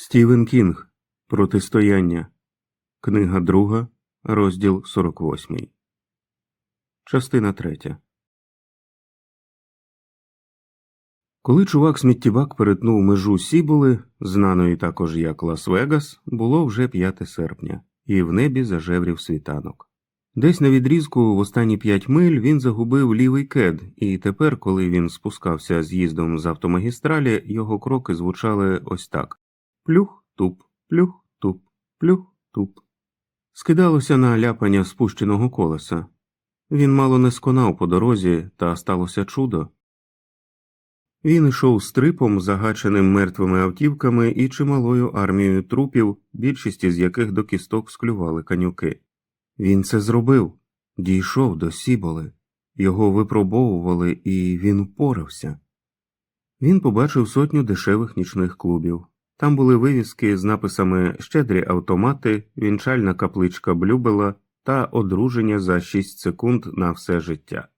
Стівен Кінг Протистояння. Книга друга, розділ 48. Частина третя. Коли чувак сміттєбак перетнув межу Сібули, знаної також як Лас-Вегас, було вже 5 серпня, і в небі зажеврів світанок. Десь на відрізку в останні п'ять миль він загубив лівий кед, і тепер, коли він спускався з'їздом з автомагістралі, його кроки звучали ось так плюх туп, плюх туп, плюх туп. Скидалося на ляпання спущеного колеса. Він мало не сконав по дорозі, та сталося чудо. Він йшов стрипом, загаченим мертвими автівками і чималою армією трупів, більшість із яких до кісток склювали канюки. Він це зробив, дійшов до сіболи, його випробовували, і він впорався. Він побачив сотню дешевих нічних клубів. Там були вивіски з написами Щедрі автомати, вінчальна капличка Блюбела та одруження за 6 секунд на все життя.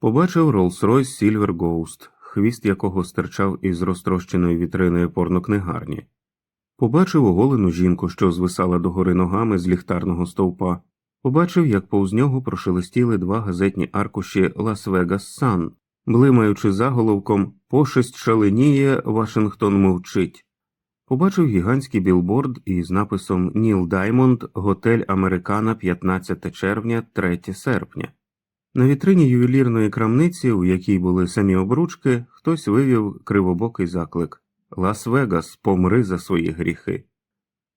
Побачив Rolls-Royce Silver Ghost, хвіст якого стирчав із розтрощеної вітрини порнокнигарні. Побачив оголену жінку, що звисала догори ногами з ліхтарного стовпа. Побачив, як повз нього прошелестіли два газетні аркуші Лас-Вегас Сан, блимаючи заголовком Пошесть шаленіє, Вашингтон мовчить. Побачив гігантський білборд із написом Ніл Даймонд, Готель Американа 15 червня, 3 серпня. На вітрині ювелірної крамниці, у якій були самі обручки, хтось вивів кривобокий заклик Лас-Вегас, помри за свої гріхи.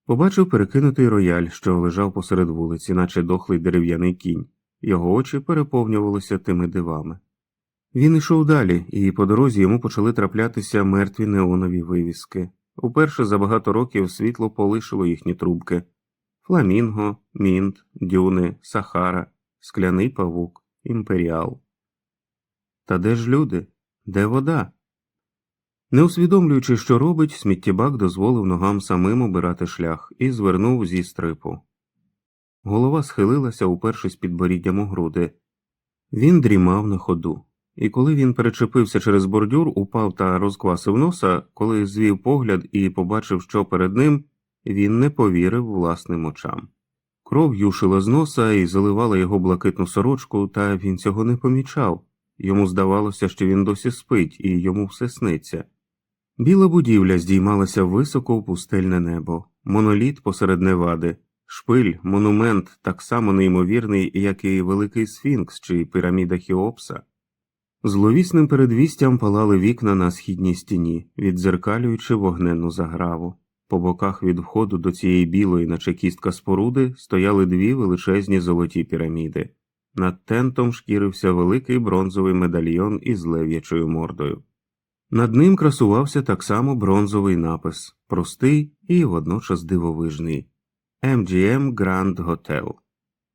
Побачив перекинутий рояль, що лежав посеред вулиці, наче дохлий дерев'яний кінь, його очі переповнювалися тими дивами. Він йшов далі, і по дорозі йому почали траплятися мертві неонові вивіски. Уперше за багато років світло полишило їхні трубки Фламінго, Мінт, Дюни, Сахара, Скляний павук, Імперіал. Та де ж люди? Де вода? Не усвідомлюючи, що робить, сміттєбак дозволив ногам самим обирати шлях і звернув зі стрипу. Голова схилилася, упершись під боріддям у груди. Він дрімав на ходу. І коли він перечепився через бордюр, упав та розквасив носа, коли звів погляд і побачив, що перед ним, він не повірив власним очам. Кров юшила з носа і заливала його блакитну сорочку, та він цього не помічав. Йому здавалося, що він досі спить, і йому все сниться. Біла будівля здіймалася високо в пустельне небо, моноліт посеред невади, шпиль, монумент так само неймовірний, як і великий сфінкс чи піраміда Хіопса. Зловісним передвістям палали вікна на східній стіні, віддзеркалюючи вогненну заграву. По боках від входу до цієї білої, наче кістка споруди, стояли дві величезні золоті піраміди. Над тентом шкірився великий бронзовий медальйон із лев'ячою мордою. Над ним красувався так само бронзовий напис простий і водночас дивовижний MGM Grand Hotel.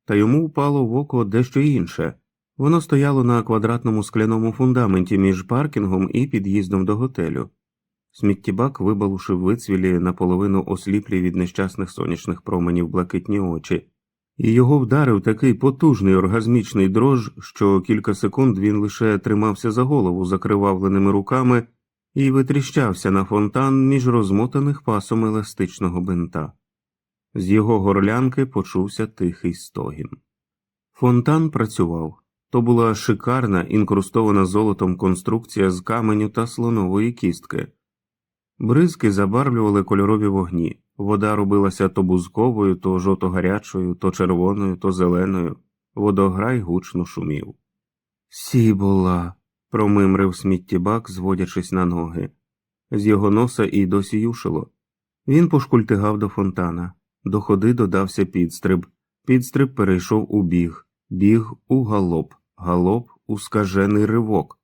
Та йому впало в око дещо інше. Воно стояло на квадратному скляному фундаменті між паркінгом і під'їздом до готелю. Сміттєбак вибалушив вицвілі наполовину осліплі від нещасних сонячних променів блакитні очі, і його вдарив такий потужний оргазмічний дрож, що кілька секунд він лише тримався за голову закривавленими руками і витріщався на фонтан між розмотаних пасом еластичного бинта. З його горлянки почувся тихий стогін. Фонтан працював. То була шикарна інкрустована золотом конструкція з каменю та слонової кістки. Бризки забарвлювали кольорові вогні, вода робилася то бузковою, то жовто-гарячою, то червоною, то зеленою, водограй гучно шумів. Сібола. промимрив сміттєбак, зводячись на ноги. З його носа і досі юшило. Він пошкультигав до фонтана. До ходи додався підстриб. Підстриб перейшов у біг, біг у галоп галоп у скажений ривок.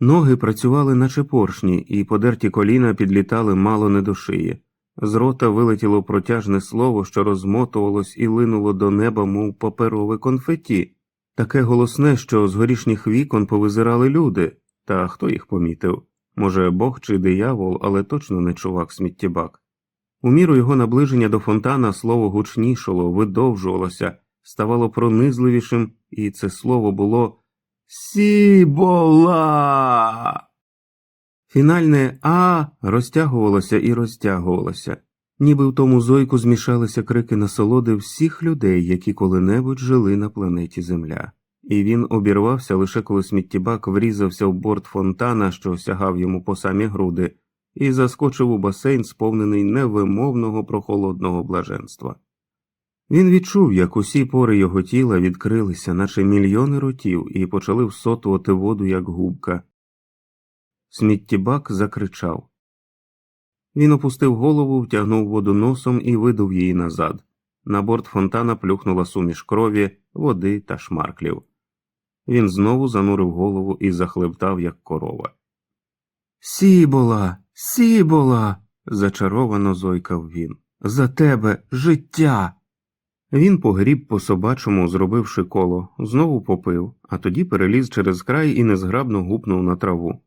Ноги працювали, наче поршні, і подерті коліна підлітали мало не до шиї. З рота вилетіло протяжне слово, що розмотувалось і линуло до неба, мов паперове конфеті, таке голосне, що з горішніх вікон повизирали люди, та хто їх помітив? Може, бог чи диявол, але точно не чувак сміттєбак. У міру його наближення до фонтана слово гучнішало, видовжувалося, ставало пронизливішим, і це слово було Сібола. Фінальне А розтягувалося і розтягувалося, ніби в тому зойку змішалися крики насолоди всіх людей, які коли-небудь жили на планеті Земля. І він обірвався лише коли сміттєбак врізався в борт фонтана, що сягав йому по самі груди, і заскочив у басейн, сповнений невимовного прохолодного блаженства. Він відчув, як усі пори його тіла відкрилися, наче мільйони ротів, і почали всотувати воду, як губка. Сміттєбак закричав. Він опустив голову, втягнув воду носом і видув її назад. На борт фонтана плюхнула суміш крові, води та шмарклів. Він знову занурив голову і захлептав, як корова. Сібола, сібола. зачаровано зойкав він. За тебе життя. Він погріб по собачому, зробивши коло, знову попив, а тоді переліз через край і незграбно гупнув на траву.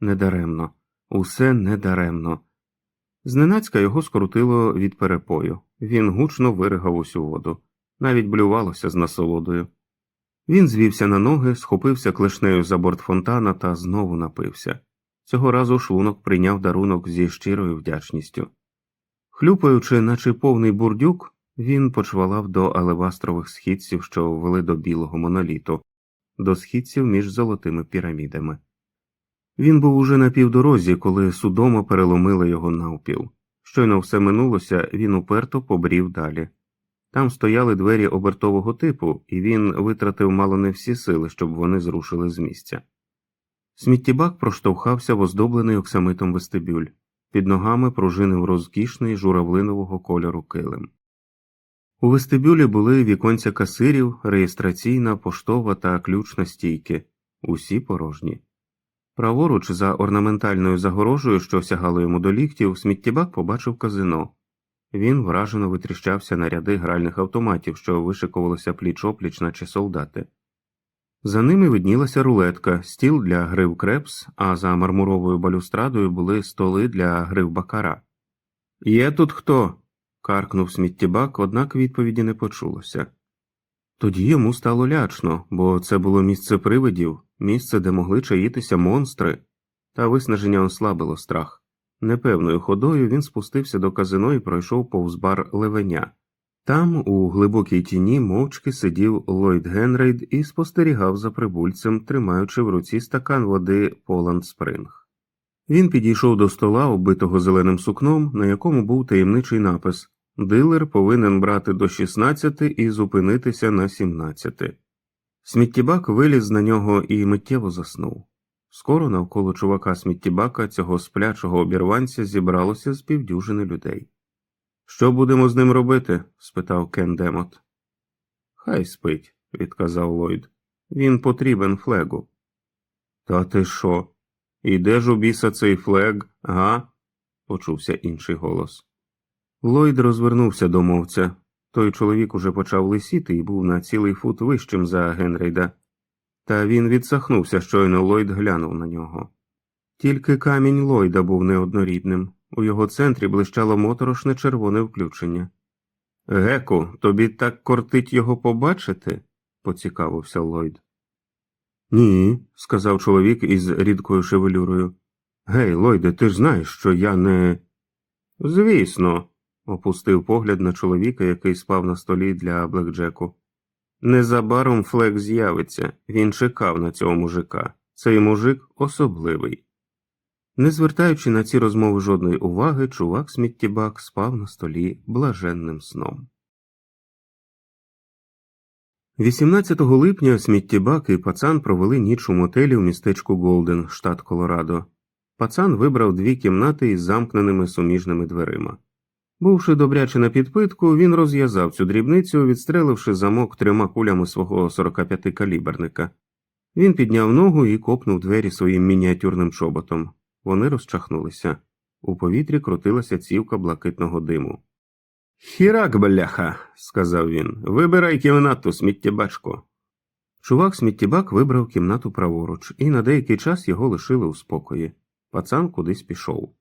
Недаремно, усе недаремно. Зненацька його скрутило від перепою. Він гучно виригав усю воду, навіть блювалося з насолодою. Він звівся на ноги, схопився клешнею за борт фонтана та знову напився. Цього разу шлунок прийняв дарунок зі щирою вдячністю. Хлюпаючи, наче повний бурдюк, він почвалав до алевастрових східців, що вели до білого моноліту, до східців між золотими пірамідами. Він був уже на півдорозі, коли судома переломила його навпіл. Щойно все минулося, він уперто побрів далі. Там стояли двері обертового типу, і він витратив мало не всі сили, щоб вони зрушили з місця. Сміттєбак проштовхався в оздоблений оксамитом вестибюль, під ногами пружинив розкішний журавлинового кольору килим. У вестибюлі були віконця касирів, реєстраційна, поштова та ключна стійки, усі порожні. Праворуч, за орнаментальною загорожею, що сягало йому до ліктів, сміттєбак побачив казино. Він вражено витріщався на ряди гральних автоматів, що вишикувалися пліч опліч, наче солдати. За ними виднілася рулетка, стіл для гри в крепс, а за мармуровою балюстрадою були столи для гри в бакара. Є тут хто? Каркнув сміттєбак, однак відповіді не почулося. Тоді йому стало лячно, бо це було місце привидів, місце, де могли чаїтися монстри, та виснаження ослабило страх. Непевною ходою він спустився до казино і пройшов повз бар левеня. Там, у глибокій тіні, мовчки сидів Ллойд Генрейд і спостерігав за прибульцем, тримаючи в руці стакан води Поланд Спринг. Він підійшов до стола, оббитого зеленим сукном, на якому був таємничий напис Дилер повинен брати до 16 і зупинитися на 17. Сміттєбак виліз на нього і миттєво заснув. Скоро навколо чувака сміттєбака, цього сплячого обірванця, зібралося з півдюжини людей. Що будемо з ним робити? спитав Кен Демот. Хай спить, відказав Ллойд. Він потрібен флегу. Та ти що? І де ж у біса цей флег, га? почувся інший голос. Ллойд розвернувся до мовця. Той чоловік уже почав лисіти і був на цілий фут вищим за Генрейда. Та він відсахнувся, щойно Ллойд глянув на нього. Тільки камінь Ллойда був неоднорідним. У його центрі блищало моторошне червоне включення. Геку, тобі так кортить його побачити? поцікавився Ллойд. Ні, сказав чоловік із рідкою шевелюрою. Гей, Ллойде, ти ж знаєш, що я не. Звісно, опустив погляд на чоловіка, який спав на столі для Блекджеку. Незабаром Флек з'явиться, він чекав на цього мужика. Цей мужик особливий. Не звертаючи на ці розмови жодної уваги, чувак сміттєбак спав на столі блаженним сном. 18 липня сміттєбак і пацан провели ніч у мотелі в містечку Голден, штат Колорадо. Пацан вибрав дві кімнати із замкненими суміжними дверима. Бувши добряче на підпитку, він розв'язав цю дрібницю, відстреливши замок трьома кулями свого 45-каліберника. Він підняв ногу і копнув двері своїм мініатюрним чоботом. Вони розчахнулися. У повітрі крутилася цівка блакитного диму. Хірак, бляха, сказав він. Вибирай кімнату, сміттєбачко. Чувак сміттєбак вибрав кімнату праворуч, і на деякий час його лишили у спокої. Пацан кудись пішов.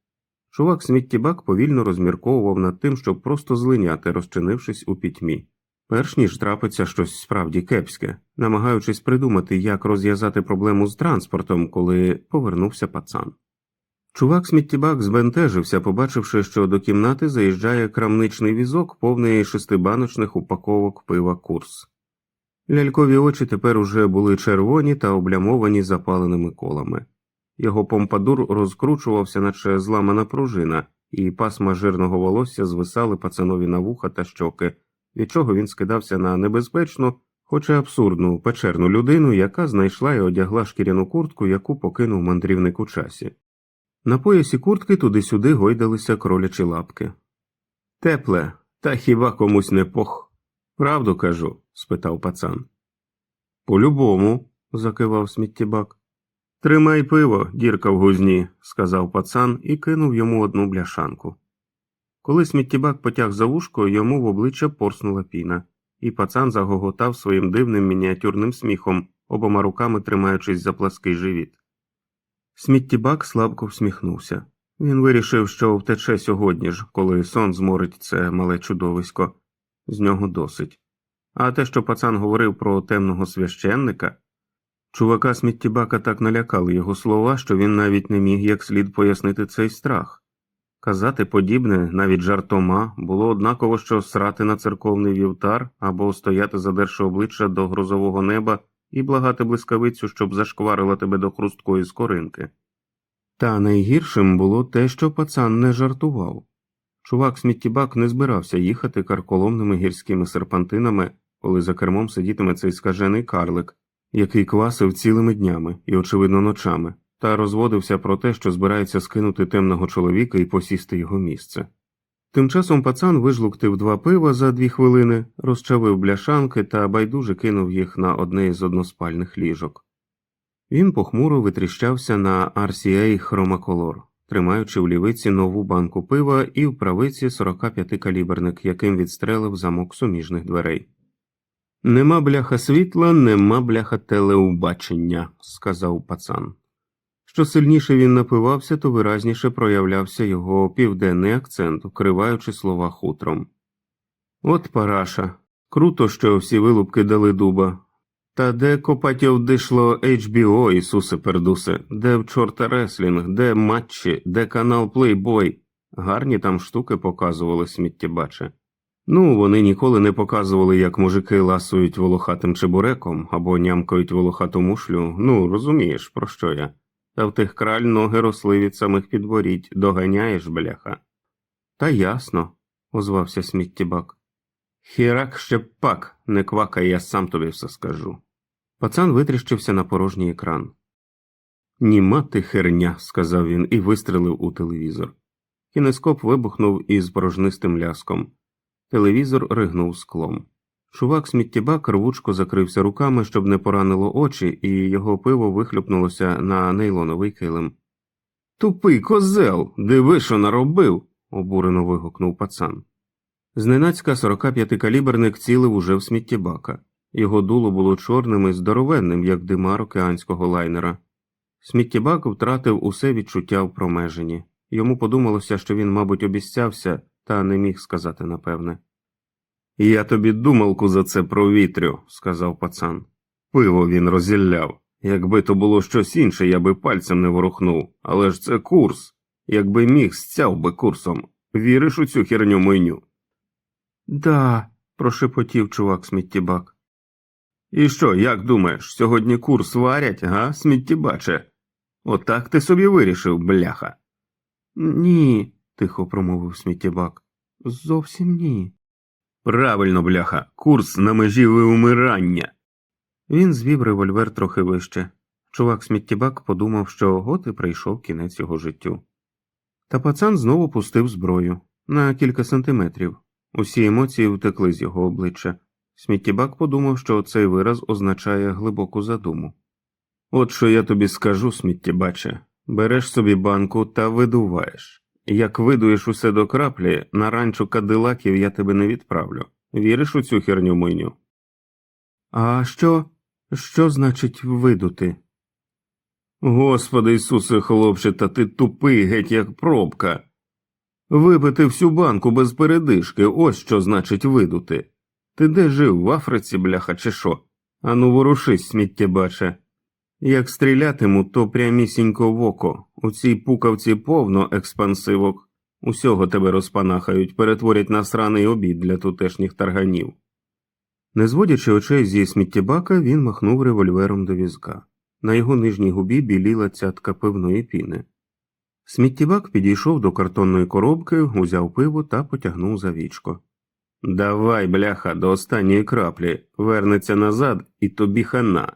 Чувак сміттєбак повільно розмірковував над тим, щоб просто злиняти, розчинившись у пітьмі. Перш ніж трапиться щось справді кепське, намагаючись придумати, як розв'язати проблему з транспортом, коли повернувся пацан. Чувак сміттєбак збентежився, побачивши, що до кімнати заїжджає крамничний візок, повний шестибаночних упаковок пива курс. Лялькові очі тепер уже були червоні та облямовані запаленими колами. Його помпадур розкручувався, наче зламана пружина, і пасма жирного волосся звисали пацанові на вуха та щоки, від чого він скидався на небезпечну, хоча абсурдну печерну людину, яка знайшла і одягла шкіряну куртку, яку покинув мандрівник у часі. На поясі куртки туди-сюди гойдалися кролячі лапки. Тепле, та хіба комусь не пох? Правду кажу? спитав пацан. По-любому, закивав сміттєбак. Тримай пиво, дірка в гузні, сказав пацан і кинув йому одну бляшанку. Коли сміттєбак потяг за вушко, йому в обличчя порснула піна, і пацан загоготав своїм дивним мініатюрним сміхом, обома руками тримаючись за плаский живіт. Сміттєбак слабко всміхнувся. Він вирішив, що втече сьогодні ж, коли сон зморить це мале чудовисько. З нього досить. А те, що пацан говорив про темного священника, чувака сміттєбака так налякали його слова, що він навіть не міг як слід пояснити цей страх. Казати подібне, навіть жартома, було однаково, що срати на церковний вівтар або стояти задерши обличчя до грозового неба і благати блискавицю, щоб зашкварила тебе до хрусткої скоринки. Та найгіршим було те, що пацан не жартував. Чувак сміттєбак не збирався їхати карколомними гірськими серпантинами, коли за кермом сидітиме цей скажений карлик, який квасив цілими днями і, очевидно, ночами, та розводився про те, що збирається скинути темного чоловіка і посісти його місце. Тим часом пацан вижлуктив два пива за дві хвилини, розчавив бляшанки та байдуже кинув їх на одне із односпальних ліжок. Він похмуро витріщався на RCA Хромаколор, тримаючи в лівиці нову банку пива і в правиці 45-каліберник, яким відстрелив замок суміжних дверей. Нема бляха світла, нема бляха телеубачення, сказав пацан. Що сильніше він напивався, то виразніше проявлявся його південний акцент, вкриваючи слова хутром. От параша. Круто, що всі вилупки дали дуба. Та де копатів дишло HBO, Ісусе Пердусе, де в чорта реслінг, де матчі, де канал Плейбой. Гарні там штуки показували сміттєбаче. Ну, вони ніколи не показували, як мужики ласують волохатим чебуреком або нямкають волохату мушлю. Ну, розумієш, про що я. Та в тих краль ноги росли від самих підборідь, доганяєш, бляха. Та ясно, озвався сміттєбак. Хірак ще пак, не квакай, я сам тобі все скажу. Пацан витріщився на порожній екран. Німа ти херня, сказав він і вистрелив у телевізор. Кінескоп вибухнув із порожнистим ляском. Телевізор ригнув склом. Чувак сміттєбак рвучко закрився руками, щоб не поранило очі, і його пиво вихлюпнулося на нейлоновий килим. Тупий козел, диви, що наробив. обурено вигукнув пацан. Зненацька 45-каліберник цілив уже в сміттєбака. Його дуло було чорним і здоровенним, як димар океанського лайнера. Сміттєбак втратив усе відчуття в промеженні. Йому подумалося, що він, мабуть, обіцявся, та не міг сказати напевне. Я тобі думалку за це провітрю, сказав пацан. Пиво він розілляв. Якби то було щось інше, я би пальцем не ворухнув, але ж це курс. Якби міг, стяв би курсом. Віриш у цю херню мойню? Да, прошепотів чувак сміттєбак. І що, як думаєш, сьогодні курс варять, га, сміттєбаче? Отак ти собі вирішив, бляха. Ні, тихо промовив сміттєбак. Зовсім ні. Правильно, бляха, курс на межі вимирання. Він звів револьвер трохи вище. Чувак сміттєбак подумав, що от і прийшов кінець його життю. Та пацан знову пустив зброю на кілька сантиметрів. Усі емоції втекли з його обличчя. Сміттєбак подумав, що цей вираз означає глибоку задуму. От що я тобі скажу, сміттєбаче, береш собі банку та видуваєш. Як видуєш усе до краплі, на ранчо кадилаків я тебе не відправлю. Віриш у цю херню мойню? А що? Що значить видути? Господи Ісусе, хлопче, та ти тупий геть як пробка. Випити всю банку без передишки, ось що значить видути. Ти де жив в Африці, бляха, чи що? Ану ворушись, сміттєбаче. Як стрілятиму, то прямісінько в око. У цій пукавці повно експансивок. Усього тебе розпанахають, перетворять на сраний обід для тутешніх тарганів. Не зводячи очей зі сміттєбака, він махнув револьвером до візка. На його нижній губі біліла цятка пивної піни. Сміттєбак підійшов до картонної коробки, узяв пиво та потягнув за вічко. Давай, бляха, до останньої краплі, вернеться назад і тобі хана.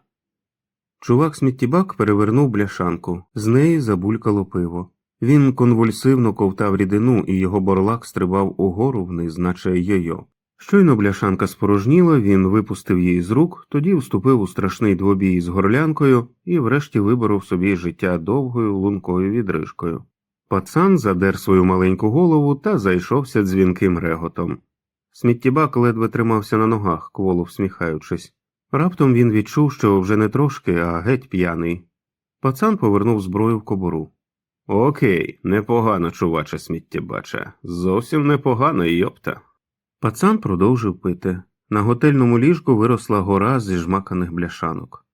Чувак сміттєбак перевернув бляшанку, з неї забулькало пиво. Він конвульсивно ковтав рідину, і його борлак стрибав угору вниз, наче йо-йо. Щойно бляшанка спорожніла, він випустив її з рук, тоді вступив у страшний двобій з горлянкою і врешті виборов собі життя довгою лункою відрижкою. Пацан задер свою маленьку голову та зайшовся дзвінким реготом. Сміттєбак ледве тримався на ногах, кволо всміхаючись. Раптом він відчув, що вже не трошки, а геть п'яний. Пацан повернув зброю в кобуру. Окей, непогано, чуваче сміттєбача. Зовсім непогано, йопта. Пацан продовжив пити. На готельному ліжку виросла гора зі жмаканих бляшанок.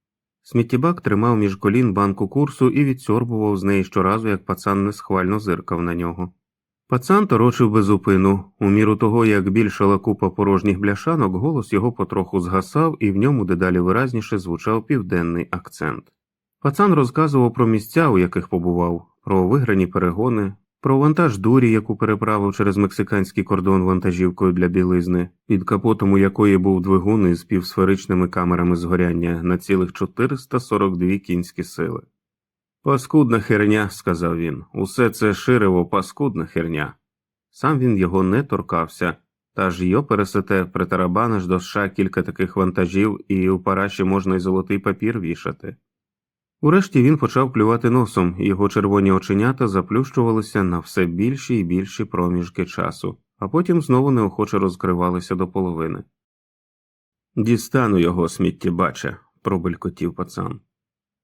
Сміттєбак тримав між колін банку курсу і відсьорбував з неї щоразу, як пацан несхвально зиркав на нього. Пацан торочив безупину. У міру того, як більшала купа порожніх бляшанок, голос його потроху згасав, і в ньому дедалі виразніше звучав південний акцент. Пацан розказував про місця, у яких побував, про виграні перегони, про вантаж дурі, яку переправив через мексиканський кордон вантажівкою для білизни, під капотом у якої був двигун із півсферичними камерами згоряння на цілих 442 кінські сили. Паскудна херня, сказав він, усе це ширево паскудна херня. Сам він його не торкався, та ж йо пересете, притарабаниш до США кілька таких вантажів, і у параші можна й золотий папір вішати. Урешті він почав клювати носом, і його червоні оченята заплющувалися на все більші і більші проміжки часу, а потім знову неохоче розкривалися до половини. Дістану його сміттєбача, пробелькотів пацан.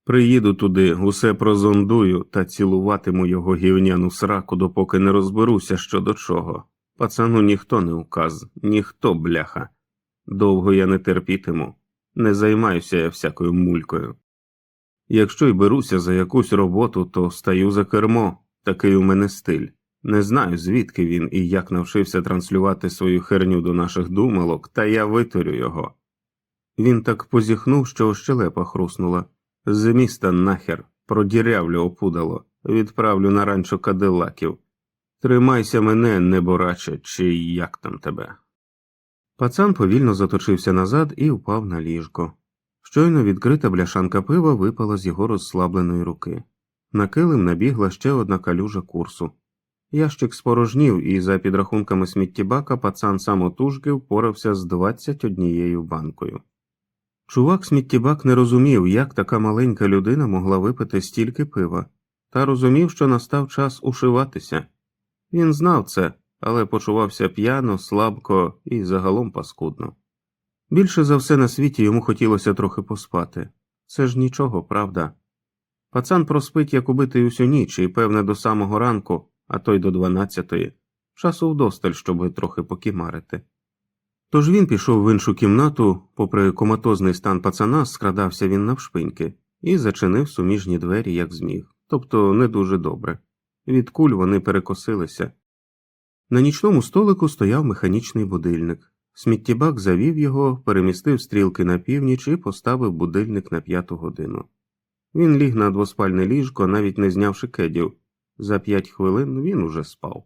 Приїду туди, усе прозондую та цілуватиму його гівняну сраку, допоки не розберуся що до чого. Пацану ніхто не указ, ніхто бляха. Довго я не терпітиму, не займаюся я всякою мулькою. Якщо й беруся за якусь роботу, то стаю за кермо, такий у мене стиль. Не знаю, звідки він і як навчився транслювати свою херню до наших думалок, та я витворю його. Він так позіхнув, що щелепа хруснула. З міста нахер, продірявлю опудало, відправлю на ранчо кадилаків. Тримайся мене, небораче, чи як там тебе. Пацан повільно заточився назад і впав на ліжко. Щойно відкрита бляшанка пива випала з його розслабленої руки. На килим набігла ще одна калюжа курсу. Ящик спорожнів, і, за підрахунками сміттєбака, пацан самотужки впорався з 21 банкою. Чувак сміттєбак не розумів, як така маленька людина могла випити стільки пива, та розумів, що настав час ушиватися. Він знав це, але почувався п'яно, слабко і загалом паскудно. Більше за все на світі йому хотілося трохи поспати. Це ж нічого, правда. Пацан проспить, як убитий усю ніч, і, певне, до самого ранку, а то й до дванадцятої, часу вдосталь, щоб трохи покімарити. Тож він пішов в іншу кімнату, попри коматозний стан пацана, скрадався він навшпиньки, і зачинив суміжні двері, як зміг, тобто не дуже добре. Від куль вони перекосилися. На нічному столику стояв механічний будильник. Сміттєбак завів його, перемістив стрілки на північ і поставив будильник на п'яту годину. Він ліг на двоспальне ліжко, навіть не знявши кедів. За п'ять хвилин він уже спав.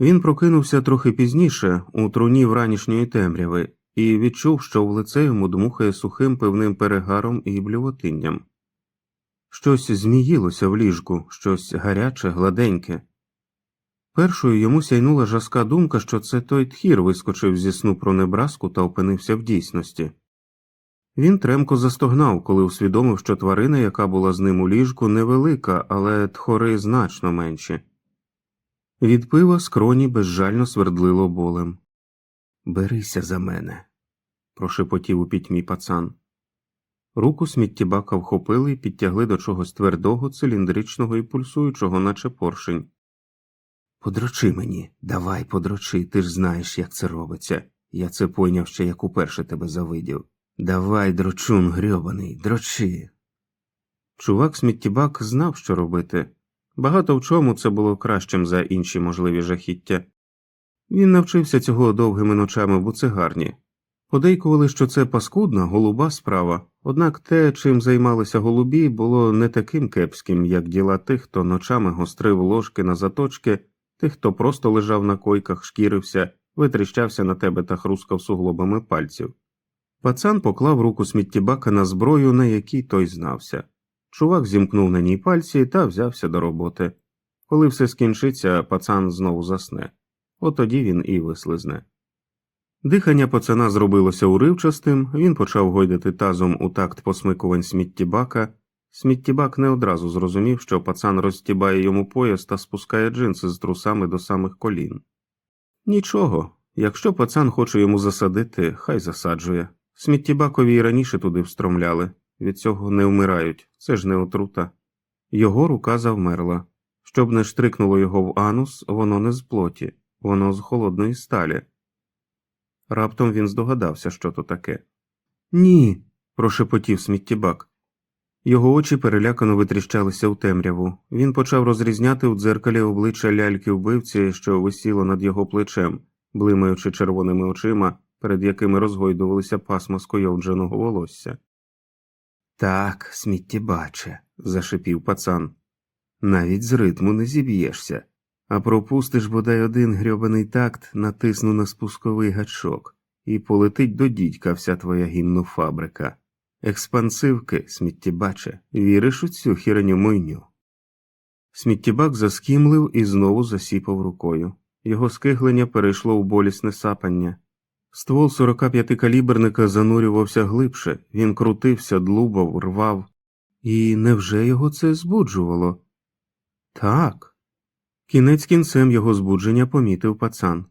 Він прокинувся трохи пізніше, у труні вранішньої темряви, і відчув, що в лице йому дмухає сухим пивним перегаром і блювотинням. Щось зміїлося в ліжку, щось гаряче, гладеньке. Першою йому сяйнула жаска думка, що це той тхір вискочив зі сну про небраску та опинився в дійсності. Він тремко застогнав, коли усвідомив, що тварина, яка була з ним у ліжку, невелика, але тхори значно менші. Від пива скроні безжально свердлило болем. Берися за мене, прошепотів у пітьмі пацан. Руку сміттєбака вхопили і підтягли до чогось твердого, циліндричного і пульсуючого, наче поршень. Подрочи мені, давай подрочи, ти ж знаєш, як це робиться. Я це пойняв ще як уперше тебе завидів. Давай, дрочун грьобаний, дрочи. Чувак сміттєбак знав, що робити. Багато в чому це було кращим за інші можливі жахіття. Він навчився цього довгими ночами в буцегарні. Подейкували, що це паскудна, голуба справа, однак те, чим займалися голубі, було не таким кепським, як діла тих, хто ночами гострив ложки на заточки, тих, хто просто лежав на койках, шкірився, витріщався на тебе та хрускав суглобами пальців. Пацан поклав руку сміттєбака на зброю, на якій той знався. Чувак зімкнув на ній пальці та взявся до роботи. Коли все скінчиться, пацан знову засне. От тоді він і вислизне. Дихання пацана зробилося уривчастим, він почав гойдати тазом у такт посмикувань сміттєбака. Сміттєбак не одразу зрозумів, що пацан розтібає йому пояс та спускає джинси з трусами до самих колін. Нічого, якщо пацан хоче йому засадити, хай засаджує. Сміттєбакові і раніше туди встромляли, від цього не вмирають, це ж не отрута. Його рука завмерла. Щоб не штрикнуло його в анус, воно не з плоті, воно з холодної сталі. Раптом він здогадався, що то таке. Ні. прошепотів сміттєбак. Його очі перелякано витріщалися у темряву. Він почав розрізняти у дзеркалі обличчя ляльки вбивці, що висіло над його плечем, блимаючи червоними очима, перед якими розгойдувалися пасма скойовдженого волосся. Так, сміттєбаче, зашипів пацан. Навіть з ритму не зіб'єшся, а пропустиш бодай один грьобаний такт, натисну на спусковий гачок, і полетить до дідька вся твоя гімнофабрика. Експансивки, сміттєбаче, віриш у цю хіреню мойню. Сміттєбак заскімлив і знову засіпав рукою. Його скиглення перейшло в болісне сапання. Ствол 45-каліберника занурювався глибше, він крутився, длубав, рвав. І невже його це збуджувало? Так. Кінець кінцем його збудження помітив пацан.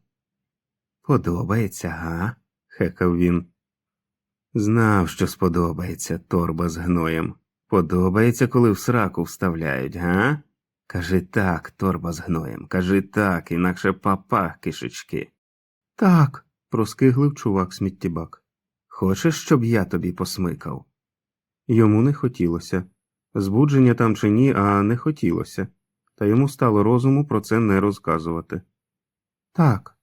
Подобається, га? хекав він. Знав, що сподобається торба з гноєм. Подобається, коли в сраку вставляють, га? Кажи так, торба з гноєм, кажи так, інакше папа кишечки. Так, проскиглив чувак сміттєбак. Хочеш, щоб я тобі посмикав? Йому не хотілося. Збудження там чи ні, а не хотілося, та йому стало розуму про це не розказувати. Так.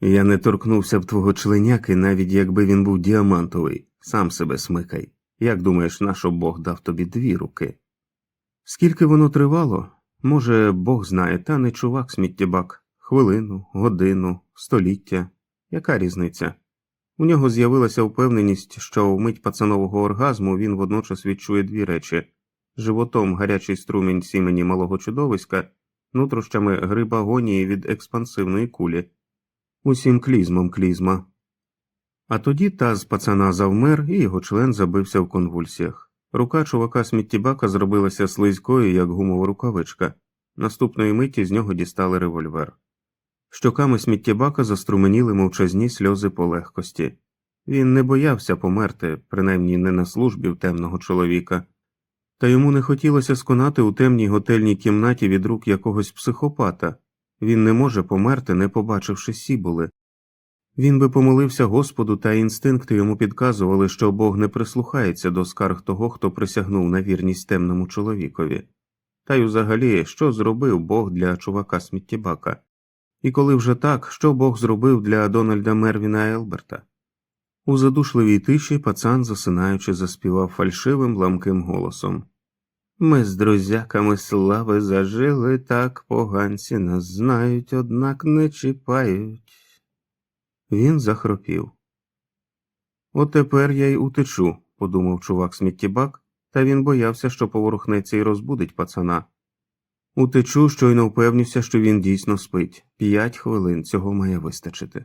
Я не торкнувся б твого членяки, навіть якби він був діамантовий, сам себе смикай. Як думаєш, нащо Бог дав тобі дві руки? Скільки воно тривало, може, Бог знає, та не чувак сміттєбак, хвилину, годину, століття. Яка різниця? У нього з'явилася впевненість, що в мить пацанового оргазму він водночас відчує дві речі животом гарячий струмінь сімені малого чудовиська, нутрощами гриб агонії від експансивної кулі, усім клізмом клізма. А тоді таз пацана завмер, і його член забився в конвульсіях. Рука чувака сміттєбака зробилася слизькою, як гумова рукавичка. Наступної миті з нього дістали револьвер. Щоками сміттєбака заструменіли мовчазні сльози полегкості. Він не боявся померти, принаймні не на службі в темного чоловіка, та йому не хотілося сконати у темній готельній кімнаті від рук якогось психопата він не може померти, не побачивши сібули. Він би помолився Господу, та інстинкти йому підказували, що Бог не прислухається до скарг того, хто присягнув на вірність темному чоловікові. Та й взагалі, що зробив Бог для чувака сміттєбака? І коли вже так, що Бог зробив для Дональда Мервіна Елберта? У задушливій тиші пацан, засинаючи, заспівав фальшивим ламким голосом. Ми з друзяками слави зажили, так поганці нас знають, однак не чіпають. Він захропів. От тепер я й утечу, подумав чувак сміттєбак, та він боявся, що поворухнеться і розбудить пацана. Утечу, щойно впевнився, що він дійсно спить. П'ять хвилин цього має вистачити.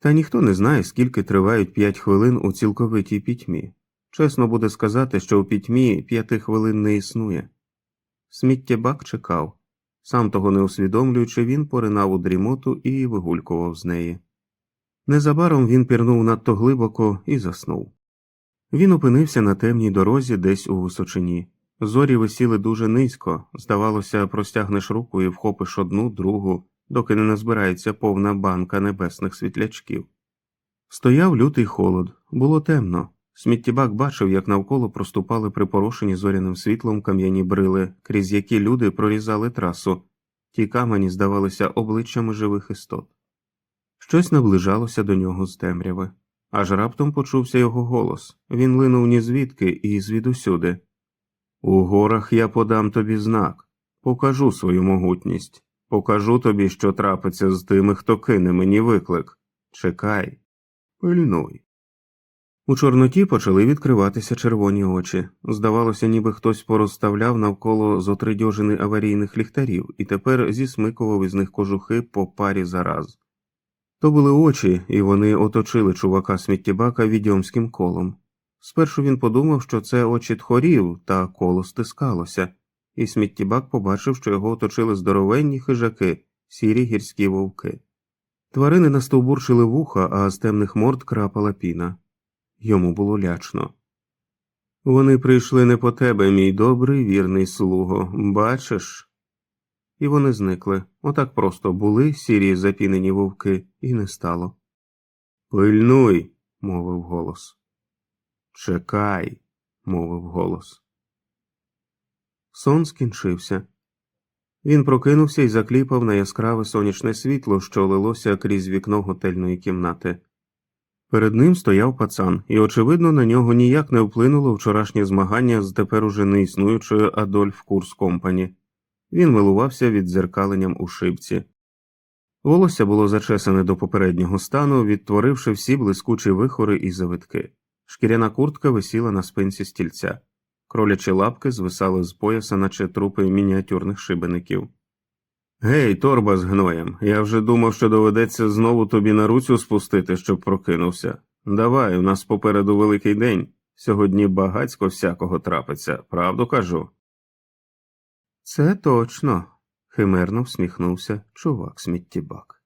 Та ніхто не знає, скільки тривають п'ять хвилин у цілковитій пітьмі. Чесно буде сказати, що у пітьмі п'яти хвилин не існує. Сміттєбак чекав. Сам того не усвідомлюючи, він поринав у дрімоту і вигулькував з неї. Незабаром він пірнув надто глибоко і заснув. Він опинився на темній дорозі десь у височині. Зорі висіли дуже низько, здавалося, простягнеш руку і вхопиш одну, другу, доки не назбирається повна банка небесних світлячків. Стояв лютий холод, було темно. Сміттєбак бачив, як навколо проступали припорошені зоряним світлом кам'яні брили, крізь які люди прорізали трасу. Ті камені здавалися обличчями живих істот. Щось наближалося до нього з темряви. Аж раптом почувся його голос. Він линув ні звідки і звідусюди. У горах я подам тобі знак, покажу свою могутність, покажу тобі, що трапиться з тими, хто кине мені виклик. Чекай, пильнуй. У Чорноті почали відкриватися червоні очі. Здавалося, ніби хтось порозставляв навколо зотридьожини аварійних ліхтарів і тепер зісмикував із них кожухи по парі за раз. То були очі, і вони оточили чувака сміттєбака відьомським колом. Спершу він подумав, що це очі тхорів, та коло стискалося, і сміттєбак побачив, що його оточили здоровенні хижаки, сірі гірські вовки. Тварини настовбурчили вуха, а з темних морд крапала піна. Йому було лячно. Вони прийшли не по тебе, мій добрий вірний слуго, бачиш? І вони зникли. Отак просто були сірі запінені вовки, і не стало. Пильнуй, мовив голос. Чекай, мовив голос. Сон скінчився. Він прокинувся і закліпав на яскраве сонячне світло, що лилося крізь вікно готельної кімнати. Перед ним стояв пацан, і, очевидно, на нього ніяк не вплинуло вчорашнє змагання з тепер уже неіснуючою Адольф Курс Компані. Він милувався віддзеркаленням у шибці. Волосся було зачесане до попереднього стану, відтворивши всі блискучі вихори і завитки. Шкіряна куртка висіла на спинці стільця, кролячі лапки звисали з пояса, наче трупи мініатюрних шибеників. Гей, торба з гноєм. Я вже думав, що доведеться знову тобі на руцю спустити, щоб прокинувся. Давай, у нас попереду великий день. Сьогодні багацько всякого трапиться, правду кажу. Це точно, химерно всміхнувся чувак сміттєбак.